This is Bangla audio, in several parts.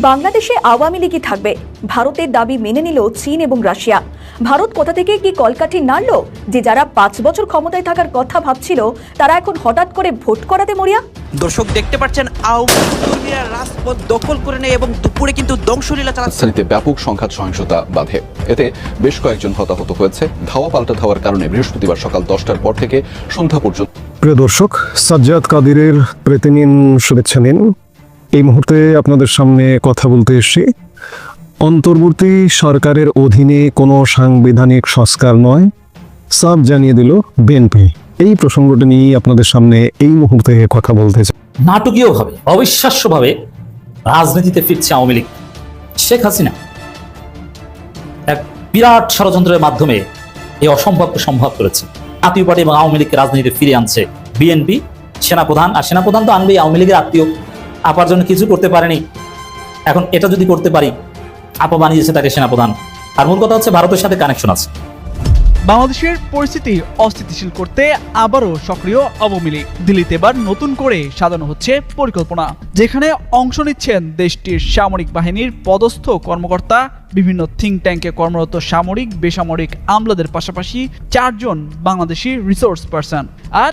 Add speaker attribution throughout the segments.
Speaker 1: বাংলাদেশে আওয়ামী লীগই থাকবে। ভারতের দাবি মেনে নিল চীন এবং রাশিয়া। ভারত কোথা থেকে কি কলকাঠি নাড়ল? যে যারা পাঁচ বছর ক্ষমতায় থাকার কথা ভাবছিল তারা এখন হঠাৎ করে ভোট করাতে মরিয়া?
Speaker 2: দর্শক দেখতে পাচ্ছেন আওয়ামী কর্মীরা রাজপথ দখল করে নেয় এবং দুপুরে কিন্তু ধ্বংসলীলা চালাচ্ছে।
Speaker 3: ব্যাপক সংঘাত সহিংসতা বাধে। এতে বেশ কয়েকজন হতাহত হয়েছে। ধাওয়া পাল্টা ধাওয়ার কারণে বৃহস্পতিবার সকাল দশটার পর থেকে সন্ধ্যা পর্যন্ত
Speaker 4: প্রিয় দর্শক সাজ্জাদ কাদিরের প্রীতি নিন শুভেচ্ছা নিন। এই মুহূর্তে আপনাদের সামনে কথা বলতে এসেছি। অন্তর্বর্তী সরকারের অধীনে কোনো সাংবিধানিক সংস্কার নয় সাব জানিয়ে দিল বিএনপি। এই প্রসঙ্গটি নিয়ে আপনাদের সামনে এই মুহূর্তে কথা বলতে চাই।
Speaker 5: নাটকীয়ভাবে, অবিশ্বাস্যভাবে রাজনীতিতে ফিরছে আওয়ামী লীগ। শেখ হাসিনা এক বিরাট ষড়যন্ত্রের মাধ্যমে এই অসম্ভবকে সম্ভব করেছে। জাতীয় পার্টি এবং আওয়ামী লীগকে রাজনীতিতে ফিরে আনছে বিএনপি। সেনাপ্রধান, আর সেনাপ্রধান তো আনবেই, আওয়ামী লীগের আত্মীয়। আপার জন্য কিছু করতে পারেনি। এখন এটা যদি করতে পারি, আপা বানিয়েছে তাকে সেনাপ্রধান। আর মূল কথা হচ্ছে ভারতের সাথে কানেকশন আছে।
Speaker 6: বাংলাদেশের পরিস্থিতি অস্থিতিশীল করতে আবারও সক্রিয় আওয়ামী লীগ। দিল্লিতে এবার নতুন করে সাজানো হচ্ছে পরিকল্পনা, যেখানে অংশ নিচ্ছেন দেশটির সামরিক বাহিনীর পদস্থ কর্মকর্তা, বিভিন্ন থিঙ্ক ট্যাঙ্কে কর্মরত সামরিক, বেসামরিক আমলাদের পাশাপাশি চারজন বাংলাদেশি রিসোর্স পার্সন আর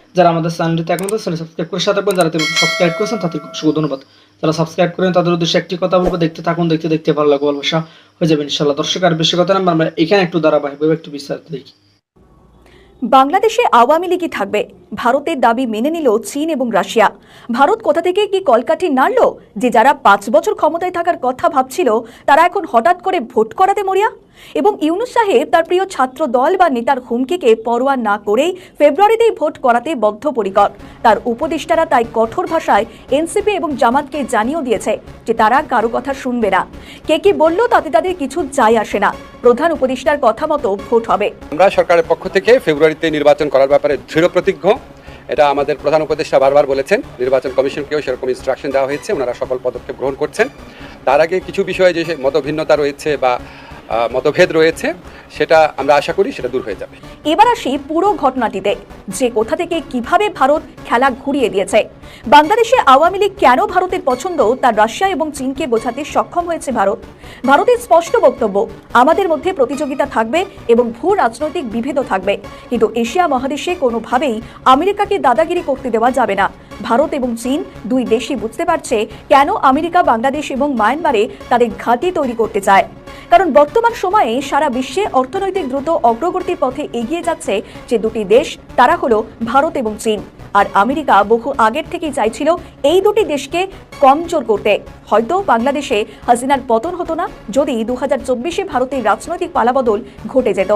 Speaker 7: যারা আমাদের চ্যানেলটিতে এখন চ্যানেল সাবস্ক্রাইব করে সাথে যারা সাবস্ক্রাইব করেছেন তাদেরকে অসংখ্য ধন্যবাদ। যারা সাবস্ক্রাইব করেন, তাদের উদ্দেশ্যে একটি কথা বলব, দেখতে থাকুন, দেখতে দেখতে ভালো লাগবে, ভালোবাসা হয়ে যাবে ইনশাল্লাহ দর্শক, আর বেশি কথা না, আমরা এখানে একটু ধারাবাহিকভাবে একটু বিস্তারিত দেখি।
Speaker 1: বাংলাদেশে আওয়ামী লীগই থাকবে। ভারতের দাবি মেনে নিল চীন এবং রাশিয়া। ভারত কোথা থেকে কি কলকাঠি নাড়ল, যে যারা পাঁচ বছর ক্ষমতায় থাকার কথা ভাবছিল, তারা এখন হঠাৎ করে ভোট করাতে মরিয়া? এবং ইউনুস সাহেব তার প্রিয় ছাত্র দল বা নেতার হুমকিকে পরোয়া না করেই ফেব্রুয়ারিতেই ভোট করাতে বদ্ধপরিকর। তার উপদেষ্টারা তাই কঠোর ভাষায় এনসিপি এবং জামাতকে জানিয়েও দিয়েছে যে তারা কারও কথা শুনবে না। কে কি বলল তাতে তাদের কিছু যায় আসে না। প্রধান উপদেষ্টার কথা মতো ভোট হবে।
Speaker 8: আমরা সরকারের পক্ষ থেকে ফেব্রুয়ারিতে নির্বাচন করার ব্যাপারে দৃঢ় প্রতিজ্ঞ। এটা আমাদের প্রধান উপদেষ্টা বারবার বলেছেন, নির্বাচন কমিশনকেও সেরকম ইনস্ট্রাকশন দেওয়া হয়েছে। ওনারা সকল পদক্ষেপ গ্রহণ করছেন। তার আগে কিছু বিষয়ে যে মতভিন্নতা রয়েছে বা মতভেদ রয়েছে, সেটা আমরা আশা করি সেটা দূর হয়ে যাবে।
Speaker 1: এবার আসি পুরো ঘটনাটিতে, যে কোথা থেকে কীভাবে ভারত খেলা ঘুরিয়ে দিয়েছে। বাংলাদেশে আওয়ামী লীগ কেন ভারতের পছন্দ, তা রাশিয়া এবং চীনকে বোঝাতে সক্ষম হয়েছে ভারত। ভারতের স্পষ্ট বক্তব্য, আমাদের মধ্যে প্রতিযোগিতা থাকবে এবং ভূ রাজনৈতিক বিভেদও থাকবে। কিন্তু এশিয়া মহাদেশে কোনোভাবেই আমেরিকাকে দাদাগিরি করতে দেওয়া যাবে না। ভারত এবং চীন দুই দেশই বুঝতে পারছে কেন আমেরিকা, বাংলাদেশ এবং মায়ানমারে তাদের ঘাঁটি তৈরি করতে চায়। কারণ বর্তমান সময়ে সারা বিশ্বে অর্থনৈতিক দ্রুত অগ্রগতির পথে এগিয়ে যাচ্ছে যে দুটি দেশ, তারা হলো ভারত এবং চীন। আর আমেরিকা বহু আগের থেকেই চাইছিল এই দুটি দেশকে কমজোর করতে। হয়তো বাংলাদেশে হাসিনার পতন হতো না, যদি দু হাজার চব্বিশে ভারতের রাজনৈতিক পালাবদল ঘটে যেত।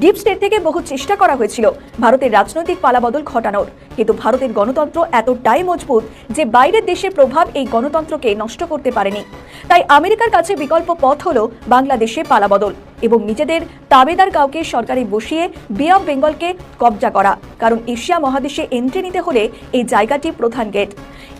Speaker 1: ডিপ স্টেট থেকে বহু চেষ্টা করা হয়েছিল ভারতের রাজনৈতিক পালাবদল ঘটানোর। কিন্তু ভারতের গণতন্ত্র এতটাই মজবুত যে বাইরের দেশের প্রভাব এই গণতন্ত্রকে নষ্ট করতে পারেনি। তাই আমেরিকার কাছে বিকল্প পথ হল বাংলাদেশে পালাবদল। এবং নিজেদের তাবেদার কাউকে সরকারি বসিয়ে বে অফ বেঙ্গলকে কবজা করা। কারণ এশিয়া মহাদেশে এন্ট্রি নিতে হলে এই জায়গাটি প্রধান গেট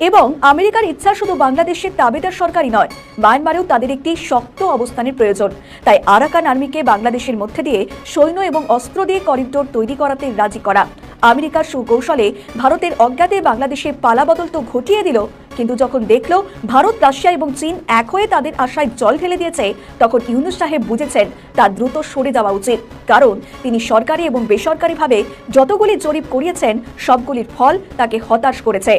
Speaker 1: এবং আমেরিকার ইচ্ছা শুধু বাংলাদেশের তাবেদার সরকারই নয়, মায়ানমারেও তাদের একটি শক্ত অবস্থানের প্রয়োজন। তাই আরাকান আর্মিকে বাংলাদেশের মধ্যে দিয়ে সৈন্য এবং অস্ত্র দিয়ে করিডোর তৈরি করাতে রাজি করা। আমেরিকার সুকৌশলে ভারতের অজ্ঞাতে বাংলাদেশে পালাবদল তো ঘটিয়ে দিল কিন্তু যখন দেখল ভারত, রাশিয়া এবং চীন এক হয়ে তাদের আশায় জল ঢেলে দিয়েছে, তখন ইউনুস সাহেব বুঝেছেন তা দ্রুত সরে যাওয়া উচিত। কারণ তিনি সরকারি এবং বেসরকারিভাবে যতগুলি জরিপ করিয়েছেন, সবগুলির ফল তাকে হতাশ করেছে।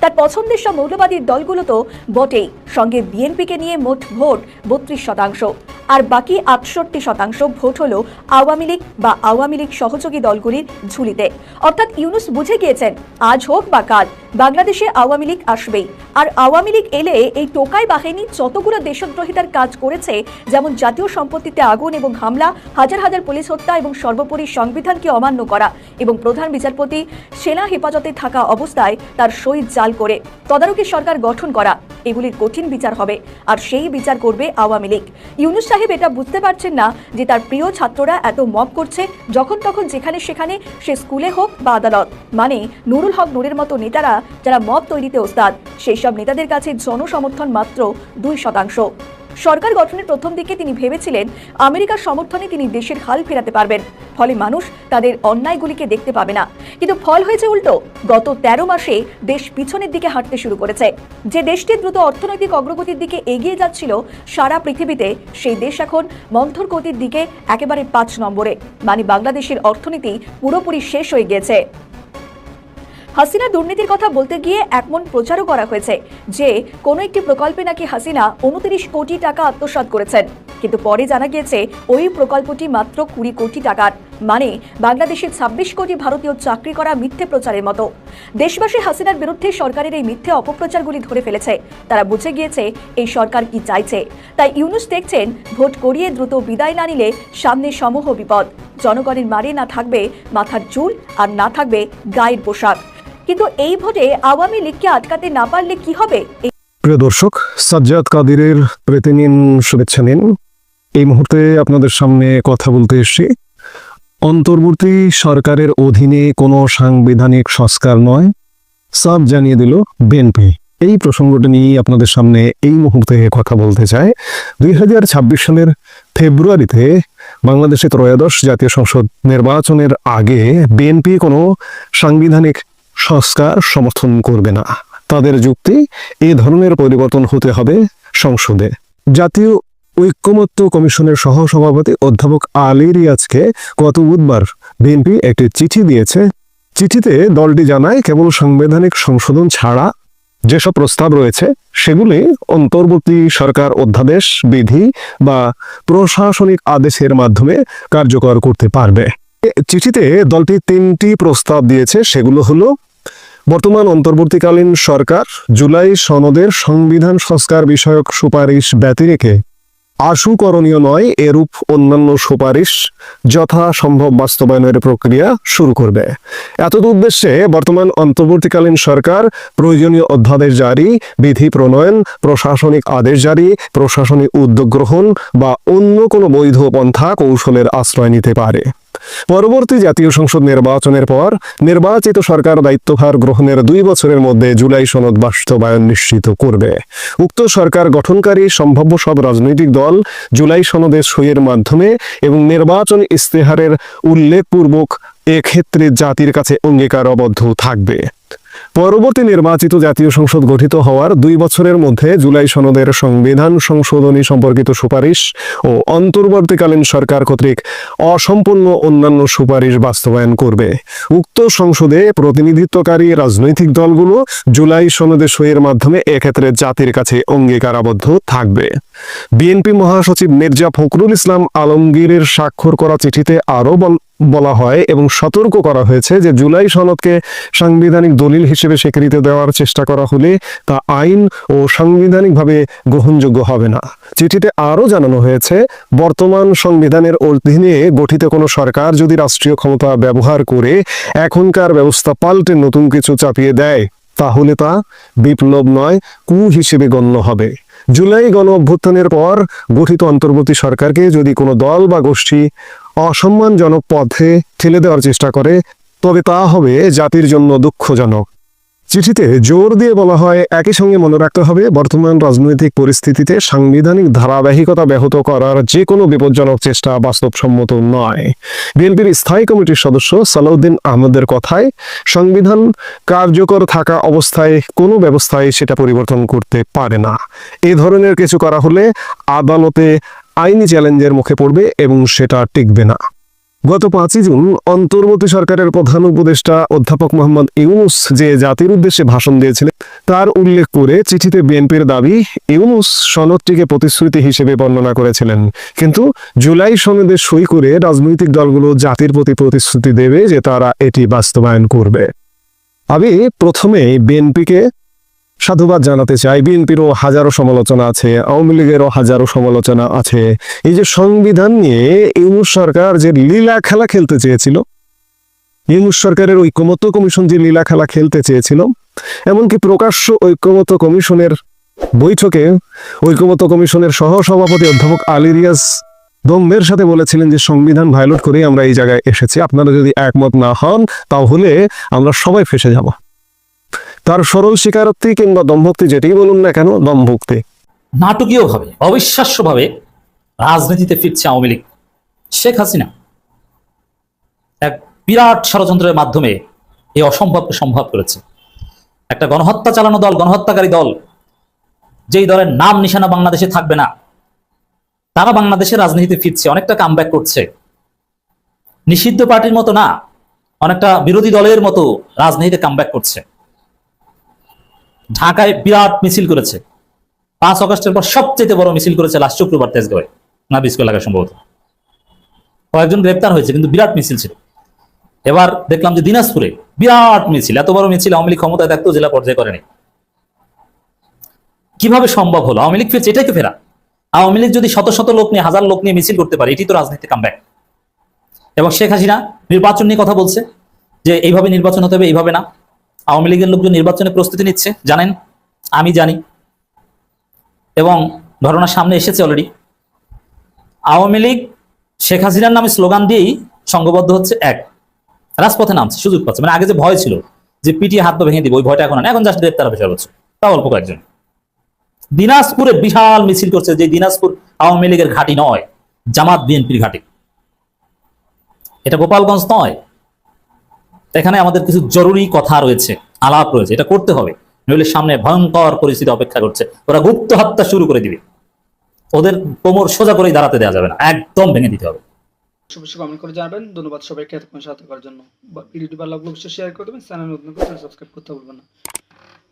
Speaker 1: তার পছন্দের সব মৌলবাদী দলগুলো তো বটেই। সঙ্গে বিএনপিকে নিয়ে মোট ভোট বত্রিশ শতাংশ। আর বাকি আটষট্টি শতাংশ ভোট হলো আওয়ামী লীগ বা আওয়ামী লীগ সহযোগী দলগুলির ঝুলিতে। অর্থাৎ ইউনুস বুঝে গিয়েছেন, আজ হোক বা কাল, বাংলাদেশে আওয়ামী লীগ আসবেই। আর আওয়ামী লীগ এলে এই টোকাই বাহিনী যতগুলো দেশদ্রোহিতার কাজ করেছে, যেমন জাতীয় সম্পত্তিতে আগুন এবং হামলা, হাজার হাজার পুলিশ হত্যা এবং সর্বোপরি সংবিধানকে অমান্য করা এবং প্রধান বিচারপতি সেনা হেফাজতে থাকা অবস্থায় তার শহীদ জাল করে তদারকি সরকার গঠন করা, এগুলির কঠিন বিচার হবে আর সেই বিচার করবে আওয়ামী লীগ। ইউনুস সাহেব এটা বুঝতে পারছেন না যে তার প্রিয় ছাত্ররা এত মব করছে যখন তখন যেখানে সেখানে সে স্কুলে হোক বা আদালত। মানে নুরুল হক নুরের মতো নেতারা যারা মব তৈরিতে ওস্তাদ সেই সব নেতাদের কাছে জনসমর্থন মাত্র দুই শতাংশ। সরকার গঠনের প্রথম দিকে তিনি ভেবেছিলেন আমেরিকার সমর্থনে তিনি দেশের হাল ফেরাতে পারবেন। ফলে মানুষ তাদের অন্যায়গুলিকে দেখতে পাবে না। কিন্তু ফল হয়েছে উল্টো। গত তেরো মাসে দেশ পিছনের দিকে হাঁটতে শুরু করেছে। যে দেশটি দ্রুত অর্থনৈতিক অগ্রগতির দিকে এগিয়ে যাচ্ছিল, সারা পৃথিবীতে সেই দেশ এখন মন্থর গতির দিকে একেবারে পাঁচ নম্বরে। মানে বাংলাদেশের অর্থনীতি পুরোপুরি শেষ হয়ে গিয়েছে। হাসিনা দুর্নীতির কথা বলতে গিয়ে একমন প্রচারও করা হয়েছে যে কোনো একটি প্রকল্পে নাকি হাসিনা উনত্রিশ কোটি টাকা আত্মসাৎ করেছেন। কিন্তু পরে জানা গিয়েছে ওই প্রকল্পটি মাত্র কুড়ি কোটি টাকার। মানে বাংলাদেশের ছাব্বিশ কোটি ভারতীয় চাকরি করা মিথ্যে প্রচারের মতো। দেশবাসী হাসিনার বিরুদ্ধে সরকারের এই মিথ্যে অপপ্রচারগুলি ধরে ফেলেছে। তারা বুঝে গিয়েছে এই সরকার কি চাইছে। তাই ইউনুস দেখছেন ভোট করিয়ে দ্রুত বিদায় না নিলে সামনে সমূহ বিপদ। জনগণের মারে না থাকবে মাথার চুল আর না থাকবে গায়ের পোশাক। কিন্তু এই ভোটে আওয়ামী লীগকে আটকাতে না পারলে কি হবে?
Speaker 4: প্রিয় দর্শক, সাজ্জাদ কাদিরের প্রীতি শুভেচ্ছা নিন। এই মুহূর্তে আপনাদের সামনে কথা বলতে এসেছি। অন্তর্বর্তী সরকারের অধীনে কোনো সাংবিধানিক সংস্কার নয় সব জানিয়ে দিল বিএনপি। এই প্রসঙ্গটা নিয়ে আপনাদের সামনে এই মুহূর্তে কথা বলতে চাই। দুই হাজার ছাব্বিশ সালের ফেব্রুয়ারিতে বাংলাদেশে ত্রয়োদশ জাতীয় সংসদ নির্বাচনের আগে বিএনপি কোনো সাংবিধানিক সংস্কার সমর্থন করবে না। তাদের যুক্তি এ ধরনের পরিবর্তন হতে হবে সংসদে। জাতীয় ঐক্যমত্য কমিশনের সহসভাপতি অধ্যাপক আলী রিয়াজকে গত বুধবার বিএনপি একটি চিঠি দিয়েছে। চিঠিতে দলটি জানায়, কেবল সাংবিধানিক সংশোধন ছাড়া যেসব প্রস্তাব রয়েছে, সেগুলি অন্তর্বর্তী সরকার অধ্যাদেশ, বিধি বা প্রশাসনিক আদেশের মাধ্যমে কার্যকর করতে পারবে। চিঠিতে দলটি তিনটি প্রস্তাব দিয়েছে। সেগুলো হলো, বর্তমান অন্তর্বর্তীকালীন সরকার, জুলাই সনদের সংবিধান সংস্কার বিষয়ক সুপারিশ ব্যতিরেকে আশু করণীয় নয়, এরূপ অন্যান্য সুপারিশ যথাসম্ভব বাস্তবায়নের প্রক্রিয়া শুরু করবে। এতদ উদ্দেশ্যে বর্তমান অন্তর্বর্তীকালীন সরকার প্রয়োজনীয় অধ্যাদেশ জারি, বিধি প্রণয়ন, প্রশাসনিক আদেশ জারি, প্রশাসনিক উদ্যোগ গ্রহণ বা অন্য কোনো বৈধ পন্থা কৌশলের আশ্রয় নিতে পারে। পরবর্তী জাতীয় সংসদ নির্বাচনের পর নির্বাচিত সরকার দায়িত্বভার গ্রহণের দুই বছরের মধ্যে জুলাই সনদ বাস্তবায়ন নিশ্চিত করবে। উক্ত সরকার গঠনকারী সম্ভাব্য সব রাজনৈতিক দল জুলাই সনদে সইয়ের মাধ্যমে এবং নির্বাচন ইস্তেহারের উল্লেখপূর্বক এক্ষেত্রে জাতির কাছে অঙ্গীকারবদ্ধ থাকবে। পরবর্তী নির্বাচিত জাতীয় সংসদ গঠিত হওয়ার দুই বছরের মধ্যে জুলাই সনদের সংবিধান সংশোধনী সম্পর্কিত সুপারিশ ও অন্তর্বর্তীকালীন সরকার কর্তৃক অসম্পূর্ণ অন্যান্য সুপারিশ বাস্তবায়ন করবে। উক্ত সংসদে প্রতিনিধিত্বকারী রাজনৈতিক দলগুলো জুলাই সনদে সইয়ের মাধ্যমে এক্ষেত্রে জাতির কাছে অঙ্গীকারাবদ্ধ থাকবে। বিএনপি মহাসচিব মির্জা ফখরুল ইসলাম আলমগীরের স্বাক্ষর করা চিঠিতে আরও বল- হয় এবং সতর্ক করা হয়েছে যে জুলাই সনদকে সাংবিধানিক দলিল হিসেবে স্বীকৃতি দেওয়ার চেষ্টা করা হলে তা আইন ও সাংবিধানিকভাবে গ্রহণযোগ্য হবে না। চিঠিতে আরও জানানো হয়েছে, বর্তমান সংবিধানের অধীনে গঠিত কোনো সরকার যদি রাষ্ট্রীয় ক্ষমতা ব্যবহার করে এখনকার ব্যবস্থা পাল্টে নতুন কিছু চাপিয়ে দেয়, তাহলে তা বিপ্লব নয়, কু হিসেবে গণ্য হবে। জুলাই গণ অভ্যুত্থানের পর গঠিত অন্তর্বর্তী সরকারকে যদি কোনো দল বা গোষ্ঠী অসম্মানজনক পথে ঠেলে দেওয়ার চেষ্টা করে, তবে তা হবে জাতির জন্য দুঃখজনক। চিঠিতে জোর দিয়ে বলা হয়, একই সঙ্গে মনে রাখতে হবে, বর্তমান রাজনৈতিক পরিস্থিতিতে সাংবিধানিক ধারাবাহিকতা ব্যাহত করার যে কোনো বিপজ্জনক চেষ্টা বাস্তবসম্মত নয়। বিএনপির স্থায়ী কমিটির সদস্য সালাউদ্দিন আহমদের কথায়, সংবিধান কার্যকর থাকা অবস্থায় কোনো ব্যবস্থায় সেটা পরিবর্তন করতে পারে না। এ ধরনের কিছু করা হলে আদালতে আইনি চ্যালেঞ্জের মুখে পড়বে এবং সেটা টিকবে না। গত পাঁচই জুন অন্তর্বর্তী সরকারের প্রধান উপদেষ্টা অধ্যাপক মোহাম্মদ ইউনুস যে জাতির উদ্দেশ্যে ভাষণ দিয়েছিলেন, তার উল্লেখ করে চিঠিতে বিএনপির দাবি, ইউনুস সনদটিকে প্রতিশ্রুতি হিসেবে বর্ণনা করেছিলেন। কিন্তু জুলাই সনদে সই করে রাজনৈতিক দলগুলো জাতির প্রতি প্রতিশ্রুতি দেবে যে তারা এটি বাস্তবায়ন করবে। আমি প্রথমে বিএনপিকে সাধুবাদ জানাতে চাই। বিএনপিরও হাজারো সমালোচনা আছে, আওয়ামী লীগেরও হাজারো সমালোচনা আছে। এই যে সংবিধান নিয়ে ইউনুস সরকার যে লীলা খেলা খেলতে চেয়েছিল, ইউনুস সরকারের ঐক্যমত্য কমিশন যে লীলা খেলা খেলতে চেয়েছিল, এমনকি প্রকাশ্য ঐক্যমত্য কমিশনের বৈঠকে ঐক্যমত্য কমিশনের সহ সভাপতি অধ্যাপক আলী রিয়াজ দম্বের সাথে বলেছিলেন যে সংবিধান ভায়োলেট করেই আমরা এই জায়গায় এসেছি। আপনারা যদি একমত না হন, তাহলে আমরা সবাই ফেসে যাব। তার সরল স্বীকারোক্তি কিংবা দম্ভক্তি যেটাই বলুন না কেন, দম্ভক্তি।
Speaker 5: নাটকীয়ভাবে, অবিশ্বাস্যভাবে রাজনীতিতে ফিরছে আওয়ামী লীগ। শেখ হাসিনা এক বিরাট ষড়যন্ত্রের মাধ্যমে এই অসম্ভবকে সম্ভব করেছে। একটা গণহত্যা চালানো দল, গণহত্যাকারী দল, যেই দলের নাম নিশানা বাংলাদেশে থাকবে না, তারা বাংলাদেশের রাজনীতিতে ফিরছে, অনেকটা কামব্যাক করছে। নিষিদ্ধ পার্টির মতো না, অনেকটা বিরোধী দলের মতো রাজনীতিতে কামব্যাক করছে। ঢাকায় বিরাট মিছিল করেছে। পাঁচ অগস্টের পর সবচেয়ে বড় মিছিল করেছে লাস্ট শুক্রবার তেজগাঁওয়ে। না বিস্কুল এলাকা সম্ভবত। কয়েকজন গ্রেপ্তার হয়েছে, কিন্তু বিরাট মিছিল ছিল। এবার দেখলাম যে দিনাজপুরে বিরাট মিছিল, এত বড় মিছিল আওয়ামী লীগ ক্ষমতায় থাকতেও জেলা পর্যায়ে করেনি। কীভাবে সম্ভব হলো? আওয়ামী লীগ ফিরছে, এটাই তো ফেরা। আওয়ামী লীগ যদি শত শত লোক নিয়ে, হাজার লোক নিয়ে মিছিল করতে পারে এটি তো রাজনীতি কামব্যাক এবং শেখ হাসিনা নির্বাচন নিয়ে কথা বলছে যে, এইভাবে নির্বাচন হতে হবে, এইভাবে না। আওয়ামী লীগের লোকজন নির্বাচনে প্রস্তুতি নিচ্ছে, জানেন? আমি জানি। এবং ঘটনার সামনে এসেছে অলরেডি আওয়ামী লীগ শেখ হাসিনার নামে স্লোগান দিয়েই সংঘবদ্ধ হচ্ছে এক। রাজপথে নামছে, সুযোগ পাচ্ছে। মানে আগে যে ভয় ছিল যে পিটিয়ে হাত ভেঙে দিব, ওই ভয়টা এখন। এখন জাস্ট গ্রেপ্তার হবে সর্বোচ্চ। তা অল্প কয়েকজন। দিনাজপুরে বিশাল মিছিল করছে যে দিনাজপুর আওয়ামী লীগের ঘাঁটি নয়, জামাত বিএনপির ঘাঁটি। এটা গোপালগঞ্জ নয় এখানে আমাদের কিছু জরুরি কথা রয়েছে, আলাপ রয়েছে, এটা করতে হবে। নইলে সামনে ভয়ঙ্কর পরিস্থিতি অপেক্ষা করছে। ওরা গুপ্ত হত্যা শুরু করে দিবে। ওদের কোমর সোজা করেই দাঁড়াতে দেওয়া যাবে না, একদম ভেঙে দিতে হবে।
Speaker 7: অবশ্যই কমেন্ট করে জানাবেন। ধন্যবাদ সবাইকে এতক্ষণ সাথে করার জন্য। ভিডিওটি ভালো লাগলে অবশ্যই শেয়ার করে দেবেন। চ্যানেল নতুন করে সাবস্ক্রাইব করতে ভুলবেন না।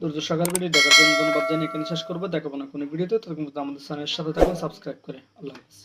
Speaker 7: দ্রুত সকাল ভিডিও দেখার জন্য ধন্যবাদ জানিয়ে এখানে শেষ করব। দেখাবো না কোনো ভিডিওতে পর্যন্ত আমাদের চ্যানেলের সাথে থাকুন সাবস্ক্রাইব করে। আল্লাহ হাফিজ।